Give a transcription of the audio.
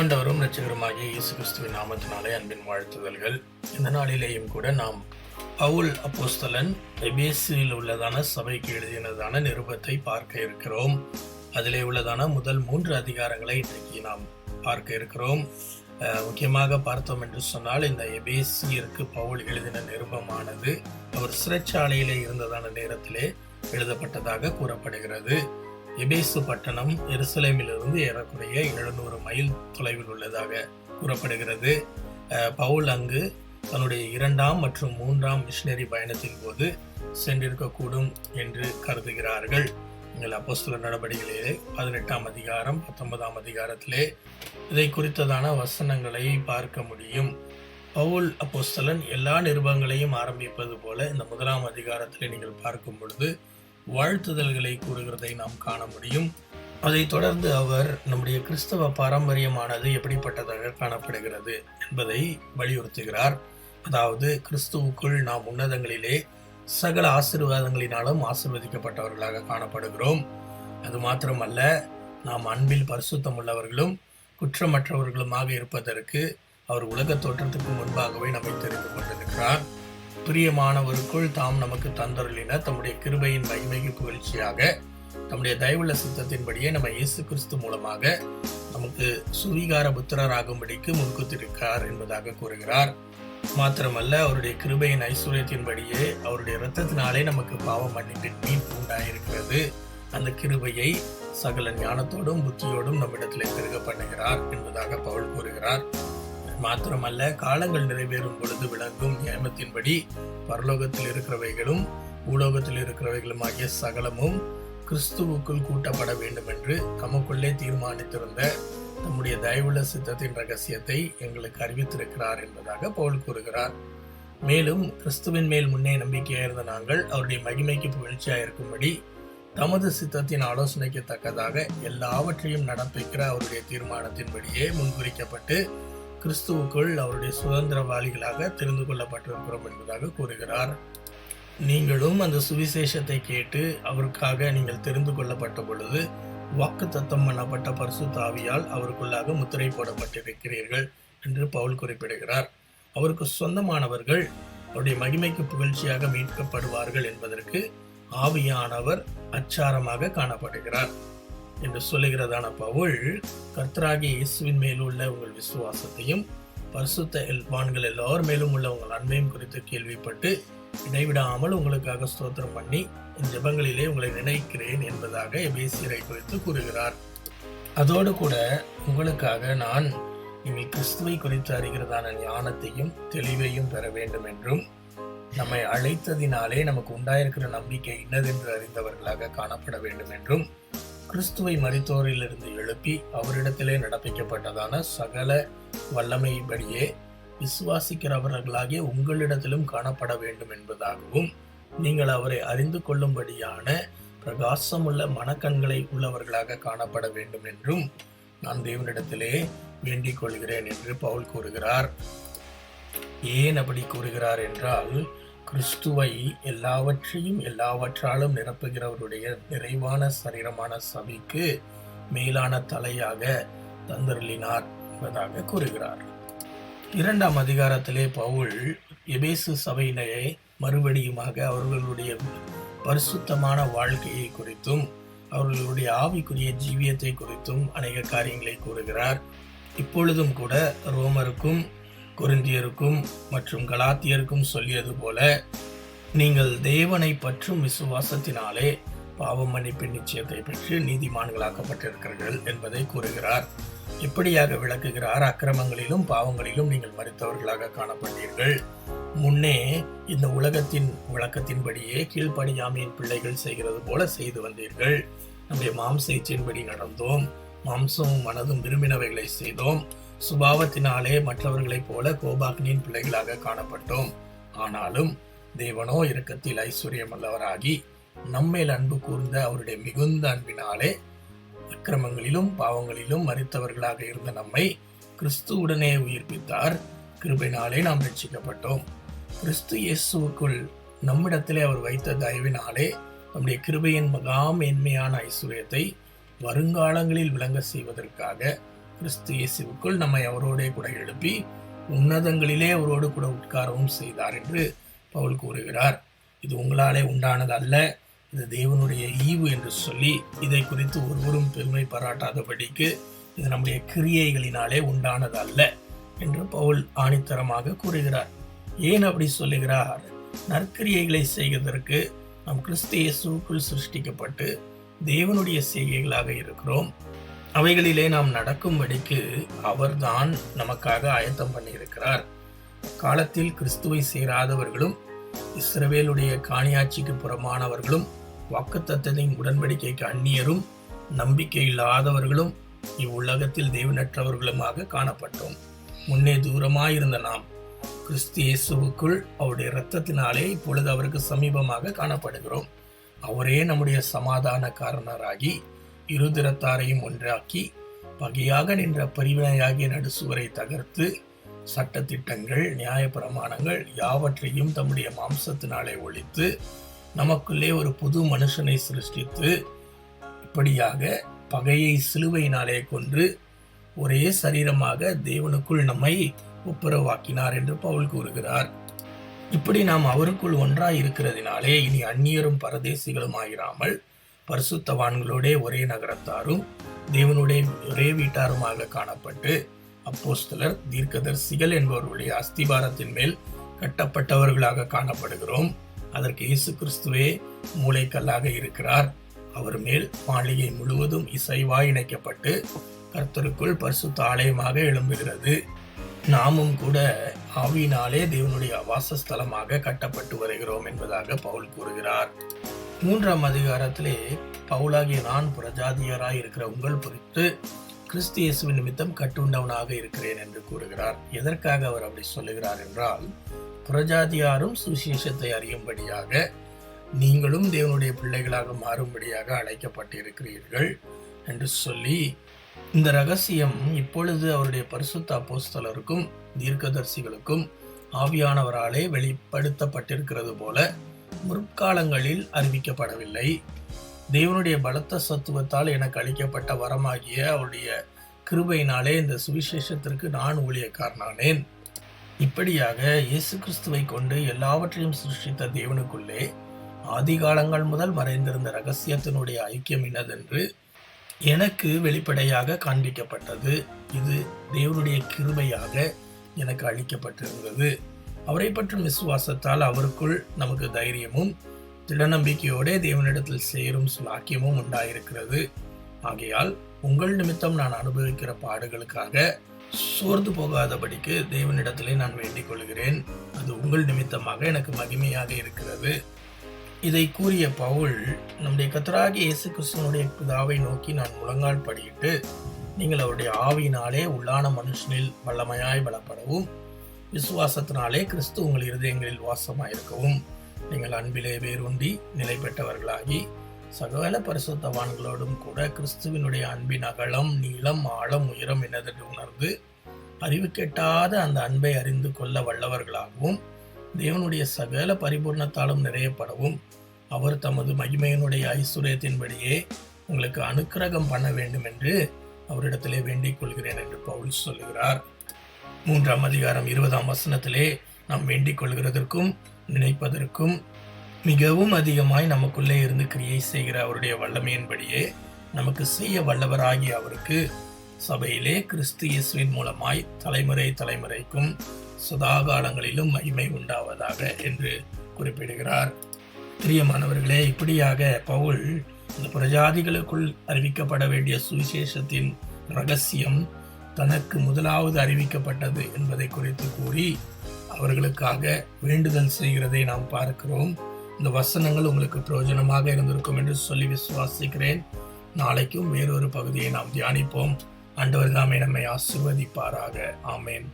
ஆண்டவரும் நட்சகரமாகிய இயேசு கிறிஸ்துவின் நாமத்தினாலே அன்பின் வாழ்த்துதல்கள். இந்த நாளிலேயும் கூட நாம் பவுல் அப்போஸ்தலன் எபேசியில் உள்ளதான சபைக்கு எழுதினதான நிருபத்தை பார்க்க இருக்கிறோம். அதிலே உள்ளதான முதல் மூன்று அதிகாரங்களை இன்றைக்கு நாம் பார்க்க இருக்கிறோம். முக்கியமாக பார்த்தோம் என்று சொன்னால் இந்த எபேசியருக்கு பவுல் எழுதின நிருபமானது அவர் சிறைச்சாலையிலே இருந்ததான நேரத்திலே எழுதப்பட்டதாக கூறப்படுகிறது. எபேசு பட்டணம் எருசலேமிலிருந்து ஏறக்குறைய எழுநூறு மைல் தொலைவில் உள்ளதாக கூறப்படுகிறது. பவுல் அங்கு தன்னுடைய இரண்டாம் மற்றும் மூன்றாம் மிஷினரி பயணத்தின் போது சென்றிருக்கக்கூடும் என்று கருதுகிறார்கள். நீங்கள் அப்போஸ்தல நடவடிக்கையிலே பதினெட்டாம் அதிகாரம் பத்தொன்பதாம் அதிகாரத்திலே இதை குறித்ததான வசனங்களை பார்க்க முடியும். பவுல் அப்போஸ்தலன் எல்லா நிருபங்களையும் ஆரம்பிப்பது போல இந்த முதலாம் அதிகாரத்திலே நீங்கள் பார்க்கும் பொழுது வாழ்த்துதல்களை கூறுகிறதை நாம் காண முடியும். அதைத் தொடர்ந்து அவர் நம்முடைய கிறிஸ்தவ பாரம்பரியமானது எப்படிப்பட்டதாக காணப்படுகிறது என்பதை வலியுறுத்துகிறார். அதாவது கிறிஸ்துவுக்குள் நாம் உன்னதங்களிலே சகல ஆசீர்வாதங்களினாலும் ஆசிர்வதிக்கப்பட்டவர்களாக காணப்படுகிறோம். அது மாத்திரமல்ல நாம் அன்பில் பரிசுத்தம் உள்ளவர்களும் குற்றமற்றவர்களுமாக இருப்பதற்கு அவர் உலக தோற்றத்துக்கு முன்பாகவே நம்மை தெரிந்து கொண்டிருக்கிறார். பிரியமானவருக்குள் தாம் நமக்கு தந்தருளின தம்முடைய கிருபையின் மகிமைக்கு புகழ்ச்சியாக தம்முடைய தயவுள்ள சித்தத்தின்படியே நம்ம இயேசு கிறிஸ்து மூலமாக நமக்கு சுவீகார புத்திரராகும்படிக்கு முன்குத்திருக்கார் என்பதாக கூறுகிறார். மாத்திரமல்ல அவருடைய கிருபையின் ஐஸ்வர்யத்தின்படியே அவருடைய இரத்தத்தினாலே நமக்கு பாவம் மன்னிப்பின் மீட்பு உண்டாயிருக்கிறது அந்த கிருபையை சகல ஞானத்தோடும் புத்தியோடும் நம்மிடத்தில் பெருக பண்ணுகிறார் என்பதாக பவுல் கூறுகிறார். மாத்திரமல்ல காலங்கள் நிறைவேறும் பொழுது விளங்கும் நியமத்தின்படி பரலோகத்தில் இருக்கிறவைகளும் பூலோகத்தில் இருக்கிறவைகளும் ஆகிய சகலமும் கிறிஸ்துவுக்குள் கூட்டப்பட வேண்டும் என்று தமக்குள்ளே தீர்மானித்திருந்த நம்முடைய தயவுள்ள சித்தத்தின் ரகசியத்தை எங்களுக்கு அறிவித்திருக்கிறார் என்பதாக பவுல் கூறுகிறார். மேலும் கிறிஸ்துவின் மேல் முன்னே நம்பிக்கையாயிருந்த நாங்கள் அவருடைய மகிமைக்கு புகழ்ச்சியாக இருக்கும்படி தமது சித்தத்தின் ஆலோசனைக்கு தக்கதாக எல்லாவற்றையும் நடப்பிக்கிற அவருடைய தீர்மானத்தின்படியே முன்குறிக்கப்பட்டு கிறிஸ்துவுக்குள் அவருடைய சுதந்திரவாளிகளாக தெரிந்து கொள்ளப்பட்டிருக்கிறோம் என்பதாக கூறுகிறார். நீங்களும் அந்த சுவிசேஷத்தை கேட்டு அவருக்காக நீங்கள் தெரிந்து கொள்ளப்பட்ட பொழுது வாக்கு தத்தம் பண்ணப்பட்ட பரிசுத்தாவியால் அவருக்குள்ளாக முத்திரை போடப்பட்டிருக்கிறீர்கள் என்று பவுல் குறிப்பிடுகிறார். அவருக்கு சொந்தமானவர்கள் அவருடைய மகிமைக்கு புகழ்ச்சியாக மீட்கப்படுவார்கள் என்பதற்கு ஆவியானவர் அச்சாரமாக காணப்படுகிறார். என்று சொல்லுகிறதான பவுல் கர்த்தராகி இயேசுவின் மேலுள்ள உங்கள் விசுவாசத்தையும் பரிசுத்த எல்வான்கள் எல்லோர் மேலும் உள்ள உங்கள் அன்பையும் குறித்து கேள்விப்பட்டு இடைவிடாமல் உங்களுக்காக ஸ்தோத்திரம் பண்ணி என் ஜெபங்களிலே உங்களை நினைக்கிறேன் என்பதாக எபேசியரை குறித்து கூறுகிறார். அதோடு கூட உங்களுக்காக நான் நீங்கள் கிறிஸ்துவை குறித்து அறிகிறதான ஞானத்தையும் தெளிவையும் பெற வேண்டும் என்றும் நம்மை அழைத்ததினாலே நமக்கு உண்டாயிருக்கிற நம்பிக்கை இன்னதென்று அறிந்தவர்களாக காணப்பட வேண்டும் என்றும் கிறிஸ்துவை மரித்தோரிலிருந்து எழுப்பி அவரிடத்திலே நடப்பிக்கப்பட்டதான சகல வல்லமையின்படியே விசுவாசிக்கிறவர்களாகிய உங்களிடத்திலும் காணப்பட வேண்டும் என்பதாகவும் நீங்கள் அவரை அறிந்து கொள்ளும்படியான பிரகாசமுள்ள மனக்கண்களை உள்ளவர்களாக காணப்பட வேண்டும் என்றும் நான் தேவனிடத்திலே வேண்டிக் கொள்கிறேன் என்று பவுல் கூறுகிறார். ஏன் அப்படி கூறுகிறார் என்றால் கிறிஸ்துவை எல்லாவற்றையும் எல்லாவற்றாலும் நிரப்புகிறவருடைய நிறைவான சரீரமான சபைக்கு மேலான தலையாக தந்தருளினார் என்பதாக கூறுகிறார். இரண்டாம் அதிகாரத்திலே பவுல் எபேசு சபையினரை மறுபடியுமாக அவர்களுடைய பரிசுத்தமான வாழ்க்கையை குறித்தும் அவர்களுடைய ஆவிக்குரிய ஜீவியத்தை குறித்தும் அநேக காரியங்களை கூறுகிறார். இப்பொழுதும் கூட ரோமருக்கும் கொரிந்தியருக்கும் மற்றும் கலாத்தியருக்கும் சொல்லியது போல நீங்கள் தேவனை பற்றும் விசுவாசத்தினாலே பாவ மன்னிப்பின் நிச்சயத்தை பெற்று நீதிமான்களாக்கப்பட்டிருக்கிறீர்கள் என்பதை கூறுகிறார். இப்படியாக விளக்குகிறார் அக்கிரமங்களிலும் பாவங்களிலும் நீங்கள் மறித்தவர்களாக காணப்பட்டீர்கள். முன்னே இந்த உலகத்தின் விளக்கத்தின்படியே கீழ்ப்படியாமையின் பிள்ளைகள் செய்கிறது போல செய்து வந்தீர்கள். நம்முடைய மாம்ச இச்சையின்படி நடந்தோம். மாம்சமும் மனதும் விரும்பினவைகளை செய்தோம். சுபாவத்தினாலே மற்றவர்களைப் போல கோபாக்னியின் பிள்ளைகளாக காணப்பட்டோம். ஆனாலும் தேவனோ இரக்கத்தில் ஐஸ்வர்யமல்லவராகி நம்மேல் அன்பு கூர்ந்த அவருடைய மிகுந்த அன்பினாலே அக்கிரமங்களிலும் பாவங்களிலும் மறித்தவர்களாக இருந்த நம்மை கிறிஸ்துவுடனே உயிர்ப்பித்தார். கிருபினாலே நாம் ரட்சிக்கப்பட்டோம். கிறிஸ்து இயேசுவுக்குள் நம்மிடத்திலே அவர் வைத்த தயவினாலே நம்முடைய கிருபையின் மகா மேன்மையான ஐஸ்வர்யத்தை வருங்காலங்களில் விளங்க செய்வதற்காக கிறிஸ்து இயேசுக்குள் நம்மை அவரோடே கூட எழுப்பி உன்னதங்களிலே அவரோடு கூட உட்காரவும் செய்தார் என்று பவுல் கூறுகிறார். இது உங்களாலே உண்டானது அல்ல இது தேவனுடைய ஈவு என்று சொல்லி இதை குறித்து ஒருவரும் பெருமை பாராட்டாதபடிக்கு இது நம்முடைய கிரியைகளினாலே உண்டானது அல்ல என்று பவுல் ஆணித்தரமாக கூறுகிறார். ஏன் அப்படி சொல்லுகிறார்? நற்கிரியைகளை செய்வதற்கு நம் கிறிஸ்து இயேசுக்குள் சிருஷ்டிக்கப்பட்டு தேவனுடைய செய்கைகளாக இருக்கிறோம். அவைகளிலே நாம் நடக்கும்படிக்கு அவர்தான் நமக்காக ஆயத்தம் பண்ணியிருக்கிறார். காலத்தில் கிறிஸ்துவை சேராதவர்களும் இஸ்ரவேலுடைய காணியாட்சிக்கு புறமானவர்களும் வாக்குத்தத்தின் உடன்படிக்கைக்கு அந்நியரும் நம்பிக்கை இல்லாதவர்களும் இவ்வுலகத்தில் தெய்வனற்றவர்களுமாக காணப்பட்டோம். முன்னே தூரமாயிருந்த நாம் கிறிஸ்து இயேசுவுக்குள் அவருடைய இரத்தத்தினாலே இப்பொழுது அவருக்கு சமீபமாக காணப்படுகிறோம். அவரே நம்முடைய சமாதான காரணராகி இருதிரத்தாரையும் ஒன்றாக்கி பகையாக நின்ற பரிவினையாகிய நடுசுவரை தகர்த்து சட்டத்திட்டங்கள் நியாய பிரமாணங்கள் யாவற்றையும் தம்முடைய மாம்சத்தினாலே ஒழித்து நமக்குள்ளே ஒரு புது மனுஷனை சிருஷ்டித்து இப்படியாக பகையை சிலுவையினாலே கொன்று ஒரே சரீரமாக தேவனுக்குள் நம்மை ஒப்புரவாக்கினார் என்று பவுல் கூறுகிறார். இப்படி நாம் அவருக்குள் ஒன்றாய் இருக்கிறதினாலே இனி அந்நியரும் பரதேசிகளும் ஆகிராமல் பரிசுத்தவான்களோடே ஒரே நகரத்தாரும் தேவனுடைய ஒரே வீட்டாருமாக காணப்பட்டு அப்போஸ்தலர் தீர்க்கதர்சிகள் என்பவர்களுடைய அஸ்திபாரத்தின் மேல் கட்டப்பட்டவர்களாக காணப்படுகிறோம். அதற்கு இயேசு கிறிஸ்துவே மூளைக்கல்லாக இருக்கிறார். அவர் மேல் மாளிகை முழுவதும் இசைவாய் இணைக்கப்பட்டு கர்த்தருக்குள் பரிசுத்த ஆலயமாக எழும்புகிறது. நாமும் கூட ஆவியினாலே தேவனுடைய வாசஸ்தலமாக கட்டப்பட்டு வருகிறோம் என்பதாக பவுல் கூறுகிறார். மூன்றாம் அதிகாரத்திலே பவுலாகிய நான் புரஜாதியராய் இருக்கிற உங்கள் குறித்து கிறிஸ்து இயேசுவின் நிமித்தம் கட்டுண்டவனாக இருக்கிறேன் என்று கூறுகிறார். எதற்காக அவர் அப்படி சொல்லுகிறார் என்றால் புறஜாதியாரும் சுவிசேஷத்தை அறியும்படியாக நீங்களும் தேவனுடைய பிள்ளைகளாக மாறும்படியாக அழைக்கப்பட்டிருக்கிறீர்கள் என்று சொல்லி இந்த ரகசியம் இப்பொழுது அவருடைய பரிசுத்த அப்போஸ்தலருக்கும் தீர்க்கதர்சிகளுக்கும் ஆவியானவராலே வெளிப்படுத்தப்பட்டிருக்கிறது போல முற்காலங்களில் அறிவிக்கப்படவில்லை. தேவனுடைய பலத்த சத்துவத்தால் எனக்கு அளிக்கப்பட்ட வரமாகிய அவருடைய கிருபையினாலே இந்த சுவிசேஷத்திற்கு நான் ஊழியக்காரனானேன். இப்படியாக இயேசு கிறிஸ்துவை கொண்டு எல்லாவற்றையும் சிருஷ்டித்த தேவனுக்குள்ளே ஆதி காலங்கள் முதல் மறைந்திருந்த ரகசியத்தினுடைய ஐக்கியம் என்னதென்று எனக்கு வெளிப்படையாக காண்பிக்கப்பட்டது. இது தேவனுடைய கிருபையாக எனக்கு அளிக்கப்பட்டிருந்தது. அவரை பற்றும் விசுவாசத்தால் அவருக்குள் நமக்கு தைரியமும் திடநம்பிக்கையோடே தேவனிடத்தில் சேரும் சுலாக்கியமும் உண்டாயிருக்கிறது. ஆகையால் உங்கள் நிமித்தம் நான் அனுபவிக்கிற பாடுகளுக்காக சோர்ந்து போகாதபடிக்கு தேவனிடத்திலே நான் வேண்டிக் கொள்கிறேன் அது உங்கள் நிமித்தமாக எனக்கு மகிமையாக இருக்கிறது. இதை கூறிய பவுல் நம்முடைய கத்தராகி இயேசு கிறிஸ்துவனுடைய பிதாவை நோக்கி நான் முழங்கால் படியிட்டு நீங்கள் அவருடைய ஆவியினாலே உள்ளான மனுஷனில் வல்லமையாய் பலப்படவும் விசுவாசத்தினாலே கிறிஸ்து உங்கள் இருதயங்களில் வாசமாயிருக்கவும். நீங்கள் அன்பிலே வேரூண்டி நிலை பெற்றவர்களாகி சகல பரிசுத்தவான்களோடும் கூட கிறிஸ்துவினுடைய அன்பின் அகலம் நீளம் ஆழம் உயரம் என்னதென்று உணர்ந்து அறிவு கெட்டாத அந்த அன்பை அறிந்து கொள்ள வல்லவர்களாகவும் தேவனுடைய சகல பரிபூர்ணத்தாலும் நிறையப்படவும் அவர் தமது மகிமையினுடைய ஐஸ்வர்யத்தின்படியே உங்களுக்கு அனுக்கிரகம் பண்ண வேண்டும் என்று அவரிடத்திலே வேண்டிக் கொள்கிறேன் என்று பவுல் சொல்லுகிறார். மூன்றாம் அதிகாரம் இருபதாம் வசனத்திலே நாம் வேண்டிக் கொள்கிறதற்கும் நினைப்பதற்கும் மிகவும் அதிகமாய் நமக்குள்ளே இருந்து கிரியை செய்கிற அவருடைய வல்லமையின்படியே நமக்கு செய்ய வல்லவராகிய அவருக்கு சபையிலே கிறிஸ்து இயேசுவின் மூலமாய் தலைமுறை தலைமுறைக்கும் சதாகாலங்களிலும் மகிமை உண்டாவதாக என்று குறிப்பிடுகிறார். பிரியமானவர்களே இப்படியாக பவுல் இந்த பிரஜாதிகளுக்குள் அறிவிக்கப்பட வேண்டிய சுவிசேஷத்தின் ரகசியம் தனக்கு முதலாவது அறிவிக்கப்பட்டது என்பதை குறித்து கூறி அவர்களுக்காக வேண்டுதல் செய்கிறதை நாம் பார்க்கிறோம். இந்த வசனங்கள் உங்களுக்கு பிரயோஜனமாக இருந்திருக்கும் என்று சொல்லி விசுவாசிக்கிறேன். நாளைக்கும் வேறொரு பகுதியை நாம் தியானிப்போம். அண்டவர் தாமே நம்மை ஆசிர்வதிப்பாராக. ஆமேன்.